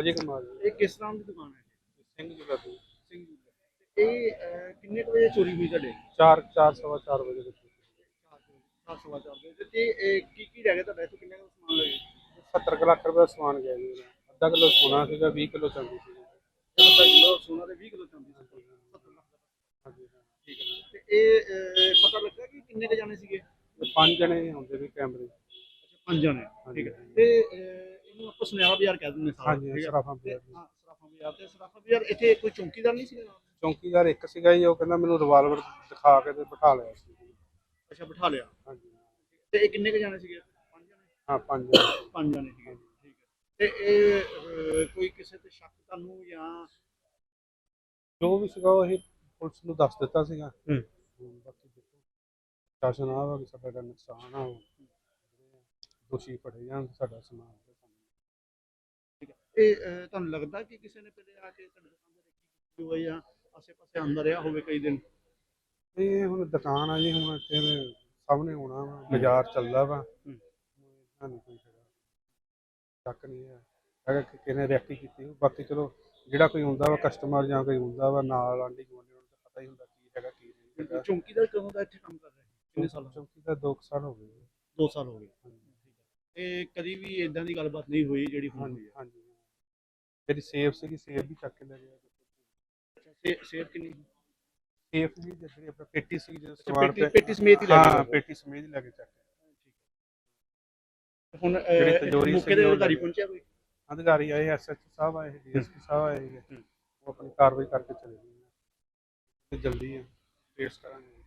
ਅਜੇ ਕੁਮਾਰ ਜੀ ਇਹ ਕਿਸ ਤਰ੍ਹਾਂ ਦੀ ਦੁਕਾਨ ਹੈ? ਸਿੰਘ ਜੀ ਦਾ। ਸਿੰਘ ਜੀ ਦੀ। ਇਹ ਅਹ, ਕਿੰਨੇ ਕੁ ਵਜੇ ਚੋਰੀ ਹੋਈ ਤੁਹਾਡੇ? ਚਾਰ ਚਾਰ ਸਵਾ ਚਾਰ ਵਜੇ ਦੇ ਕਰੀਬ। ਚਾਰ ਸਵਾ ਚਾਰ ਵਜੇ। ਤੇ ਇਹ ਕੀ ਕੀ ਰਹਿ ਗਿਆ ਤੁਹਾਡਾ? ਇੱਥੋਂ ਕਿੰਨੇ ਕੁ ਸਮਾਨ ਲੱਗੇ 70 ਕੁ ਲੱਖ ਰੁਪਏ ਦਾ ਸਮਾਨ ਗਿਆ ਜੀ ਮੇਰਾ। ਅੱਧਾ ਕਿਲੋ ਸੋਨਾ ਸੀਗਾ 20 ਕਿਲੋ ਚਾਂਦੀ ਸੀ ਅੱਧਾ ਕਿਲੋ ਸੋਨਾ ਦੇ 20 ਕਿਲੋ ਚਾਂਦੀ ਸੀ 70 ਲੱਖ ਦਾ। ਹਾਂਜੀ ਠੀਕ ਹੈ। ਤੇ ਇਹ ਅਹ, ਪਤਾ ਲੱਗਾ ਕਿ ਕਿੰਨੇ ਕ ਜਾਣੇ ਸੀਗੇ? ਤੇ ਪੰਜ ਜਣੇ ਹੁੰਦੇ ਵੀ ਕੈਮਰੇ। ਅੱਛਾ ਪੰਜ ਜਾਣੇ। ਠੀਕ ਹੈ। ਤੇ ਅਹ, ਆਪਾਂ ਸੁਨਿਆਰਾ ਬਾਜ਼ਾਰ ਕਹਿ ਦਿੰਦੇ ਸਾਰਾ ਹਾਂਜੀ ਠੀਕ ਹੈ। ਸਰਾਫਾਂ ਤੇ ਪਿਆ ਹਾਂ ਸਰਾਫਾ ਬਾਜ਼ਾਰ ਤੇ ਸਰਾਫਾ ਬਾਜ਼ਾਰ ਇੱਥੇ ਕੋਈ ਚੌਂਕੀਦਾਰ ਨਹੀਂ ਸੀਗਾ? ਚੌਂਕੀਦਾਰ ਇੱਕ ਸੀਗਾ ਜੀ ਉਹ ਕਹਿੰਦਾ ਮੈਨੂੰ ਰਿਵਾਲਵਰ ਦਿਖਾ ਕੇ ਤੇ ਬਿਠਾ ਲਿਆ ਸੀ। ਅੱਛਾ ਬਿਠਾ ਲਿਆ। ਹਾਂਜੀ। ਤੇ ਇਹ ਕਿੰਨੇ ਕ ਜਾਣੇ ਸੀਗੇ? ਪੰਜ ਜਾਣੇ? ਹਾਂ ਪੰਜ। ਪੰਜ ਜਾਣੇ ਸੀਗੇ ਠੀਕ ਹੈ। ਤੇ ਇਹ ਅਹ, ਕੋਈ ਕਿਸੇ ਤੇ ਸ਼ੱਕ ਤੁਹਾਨੂੰ ਜਾਂ ਜੋ ਵੀ ਸੀਗਾ ਉਹ ਅਸੀਂ ਪੁਲਿਸ ਨੂੰ ਦੱਸ ਦਿੱਤਾ ਸੀਗਾ। ਹੂੰ। ਬਾਕੀ ਦੇਖੋ। ਸ਼ਾਸਨ ਆ ਵਾ ਕਿ ਸਾਡਾ ਜਿਹੜਾ ਨੁਕਸਾਨ ਆ ਉਹ ਦੋਸ਼ੀ ਫੜੇ ਜਾਣ ਸਾਡਾ ਸਮਾਨ ਇਹ ਅਹ, ਤੁਹਾਨੂੰ ਲੱਗਦਾ ਕਿ ਕਿਸੇ ਨੇ ਪਹਿਲੇ ਆ ਕੇ ਤੁਹਾਡੇ ਦੁਕਾਨ ਦੇ ਦੇਖੀ ਹੋਵੇ ਜਾਂ ਆਸੇ-ਪਾਸੇ ਅੰਦਰ ਰਿਹਾ ਹੋਵੇ ਕਈ ਦਿਨ? ਇਹ ਹੁਣ ਦੁਕਾਨ ਆ ਜੀ ਹੁਣ ਇੱਥੇ ਦੇ ਸਾਹਮਣੇ ਹੋਣਾ ਵਾ ਬਾਜ਼ਾਰ ਚੱਲਦਾ ਵਾ। ਹੂੰ। ਸਾਨੂੰ ਕੋਈ ਹੈਗਾ। ਸ਼ੱਕ ਨਹੀਂ ਹੈ। ਹੈਗਾ ਕਿ ਕਿਹਨੇ ਰਿਐਕਟ ਕੀਤੀ ਹੋਊ। ਬਾਕੀ ਚਲੋ ਜਿਹੜਾ ਕੋਈ ਹੁੰਦਾ ਵਾ ਕਸਟਮਰ ਜਾਂ ਕੋਈ ਹੁੰਦਾ ਵਾ ਨਾਲ ਆਂਢੀ ਗੁਆਂਢੀ ਨੂੰ ਤਾਂ ਪਤਾ ਹੀ ਹੁੰਦਾ ਕੀ ਹੈਗਾ ਕੀ ਨਹੀਂ ਹੈਗਾ। ਚੌਂਕੀਦਾਰ ਕਦੋਂ ਦਾ ਇੱਥੇ ਕੰਮ ਕਰ ਰਿਹਾ? ਹੈ ਕਿੰਨੇ ਸਾਲ ਚੌਂਕੀ ਦਾ 2 ਸਾਲ ਹੋ ਗਏ ਜੀ। 2 ਸਾਲ ਹੋ ਗਏ। ਇਹ ਕਦੀ ਵੀ ਇਦਾਂ ਦੀ ਗੱਲਬਾਤ ਨਹੀਂ ਹੋਈ ਜਿਹੜੀ ਹੁਣ ਹਾਂਜੀ ਹੋਈ ਹੈ ਹਾਂਜੀ। ਜਿਹੜੀ ਸੇਫ ਸੀਗੀ ਸੇਫ ਵੀ ਚੱਕ ਕੇ ਲੈ ਗਿਆ। ਸੇ ਸੇਫ ਕਿੰਨੀ ਸੇਫ ਵੀ ਜਿਹੜੀ ਆਪਣਾ ਪੇਟੀ ਸੀ ਅੱਛਾ, ਸਮਾਨ ਪੇਟੀ ਪੇਟੀ ਸਮੇਤ ਹੀ ਲੈ ਹਾਂ ਗਏ। ਪੇਟੀ ਸਮੇਤ ਹੀ ਲੈ ਕੇ ਚੱਕ ਹੁਣ ਜਿਹੜੀ ਅਹ, ਤਿਜੋਰੀ ਮੌਕੇ ਸੀਗੀ ਦੇ ਉਹ ਅਧਿਕਾਰੀ ਲੈ ਗਏ। ਪਹੁੰਚਿਆ ਕੋਈ? ਅਧਿਕਾਰੀ ਆਏ ਐਸਐਚਓ ਸਾਹਿਬ ਆਏ ਡੀਐਸਪੀ ਸਾਹਿਬ ਆਏ। ਹੈਗੇ। ਉਹ ਆਪਣੀ ਕਾਰਵਾਈ ਕਰਕੇ ਚਲੇ ਗਏ। ਤੇ ਜਲਦੀ ਹੈ ਟ੍ਰੇਸ ਕਰਾਂਗੇ।